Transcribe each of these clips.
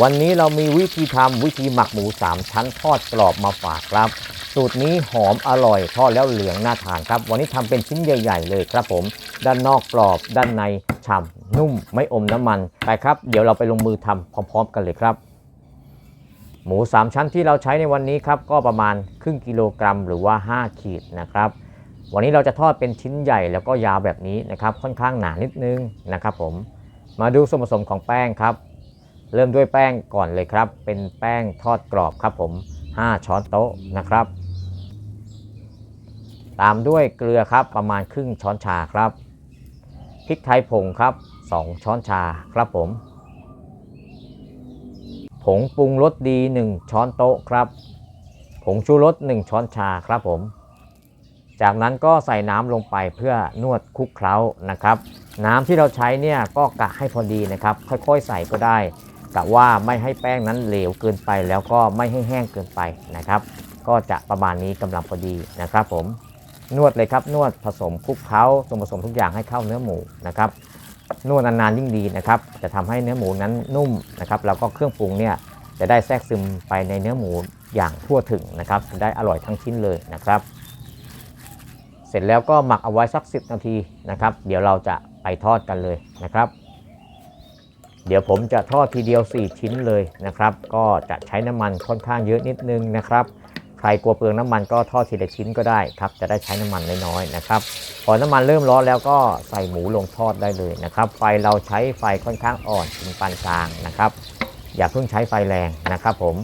วันนี้เรามีวิธีทำวิธีหมักหมู 3 ชั้นทอดกรอบมาฝากครับ สูตรนี้หอมอร่อยทอดแล้วเหลืองน่าทานครับ วันนี้ทำเป็นชิ้นใหญ่ ๆ เลยครับผม ด้านนอกกรอบด้านในฉ่ำนุ่มไม่อมน้ำมันไปครับ เดี๋ยวเราไปลงมือทำพร้อม ๆ กันเลยครับ หมู 3 ชั้นที่เราใช้ในวันนี้ครับก็ประมาณครึ่งกิโลกรัมหรือว่า 5 ขีดนะครับ วันนี้เราจะทอดเป็นชิ้นใหญ่แล้วก็ยาวแบบนี้นะครับค่อนข้างหนานิดนึงนะครับผมมาดูส่วนผสมของแป้งครับ เริ่มด้วยแป้งก่อนเลยครับ เป็นแป้งทอดกรอบครับผม 5 ช้อนโต๊ะนะครับ ตามด้วยเกลือครับประมาณครึ่งช้อนชาครับพริกไทยผงครับ 2 ช้อนชาครับผม ผงปรุงรสดี 1 ช้อนโต๊ะครับ ผงชูรส 1 ช้อนชาครับผม จากนั้นก็ใส่น้ำลงไปเพื่อนวดคลุกเคล้านะครับน้ำที่เราใช้เนี่ยก็กะให้พอดีนะครับ ค่อยๆ ใส่ก็ได้ กะว่าไม่ให้แป้งนั้นเหลวเกินไป แล้วก็ไม่ให้แห้งเกินไปนะครับ ก็จะประมาณนี้กำลังพอดีนะครับ ผมนวดเลยครับนวดผสมคลุกเคล้าส่วนผสมทุกอย่างให้เข้าเนื้อหมูนะครับนวดนานๆยิ่งดีนะครับ จะทำให้เนื้อหมูนั้นนุ่มนะครับแล้วก็เครื่องปรุงเนี่ยจะได้แทรกซึมไปในเนื้อหมูอย่างทั่วถึงนะครับจะได้อร่อยทั้งชิ้นเลยนะครับ เสร็จแล้วก็หมักเอาไว้สัก 10 นาทีนะครับ เดี๋ยวเราจะไปทอดกันเลยนะครับ เดี๋ยวผมจะทอดทีเดียว 4 ชิ้นเลยนะครับ ก็จะใช้น้ำมันค่อนข้างเยอะนิดนึงนะครับ ใครกลัวเปลืองน้ำมันก็ทอดทีละชิ้นก็ได้ครับ จะได้ใช้น้ำมันน้อยๆนะครับ พอน้ำมันเริ่มร้อนแล้วก็ใส่หมูลงทอดได้เลยนะครับ ไฟเราใช้ไฟค่อนข้างอ่อนถึงปานกลางนะครับ อย่าเพิ่งใช้ไฟแรงนะครับ ผม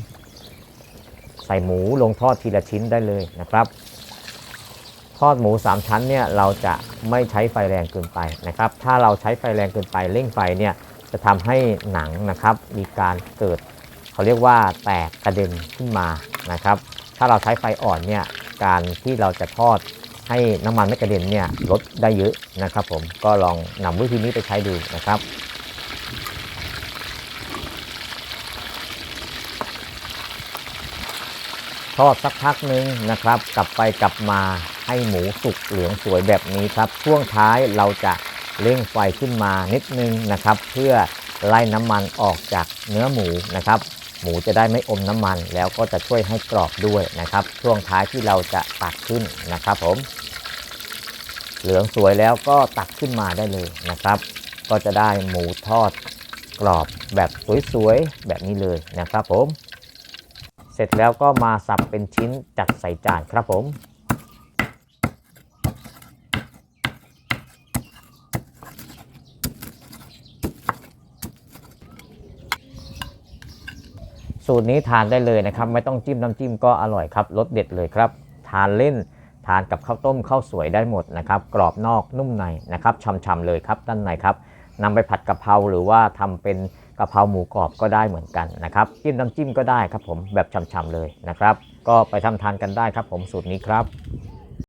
ใส่หมูลงทอดทีละชิ้นได้เลยนะครับทอดหมู 3 ชั้นเนี่ยเราจะไม่ใช้ไฟแรงเกินไปนะครับ ถ้าเราใช้ไฟแรงเกินไปเร่งไฟเนี่ย จะทำให้หนังนะครับมีการเกิดเขาเรียกว่าแตกกระเด็นขึ้นมานะครับ ถ้าเราใช้ไฟอ่อนเนี่ยการที่เราจะทอดให้น้ำมันไม่กระเด็นเนี่ยลดได้เยอะนะครับผมก็ลองนำวิธีนี้ไปใช้ดูนะครับทอดสักพักหนึ่งนะครับ กลับไปกลับมาให้หมูสุกเหลืองสวยแบบนี้ครับ ช่วงท้ายเราจะ เร่งไฟขึ้นมานิดนึงนะครับ เพื่อไล่น้ำมันออกจากเนื้อหมูนะครับ หมูจะได้ไม่อมน้ำมัน แล้วก็จะช่วยให้กรอบด้วยนะครับ ช่วงท้ายที่เราจะตักขึ้นนะครับผม เหลืองสวยแล้วก็ตักขึ้นมาได้เลยนะครับ ก็จะได้หมูทอดกรอบแบบสวยๆแบบนี้เลยนะครับผม เสร็จแล้วก็มาสับเป็นชิ้นจัดใส่จานครับผม สูตรนี้ทานได้เลยนะครับ ไม่ต้องจิ้มน้ำจิ้มก็อร่อยครับรสเด็ดเลยครับ ทานเล่นทานกับข้าวต้มข้าวสวยได้หมดนะครับ กรอบนอกนุ่มในนะครับช่ำๆเลยครับด้านในครับนำไปผัดกะเพราหรือว่าทำเป็นกะเพราหมูกรอบก็ได้เหมือนกันนะครับจิ้มน้ำจิ้มก็ได้ครับผมแบบช่ำๆเลยนะครับ ก็ไปทำทานกันได้ครับผมสูตรนี้ครับ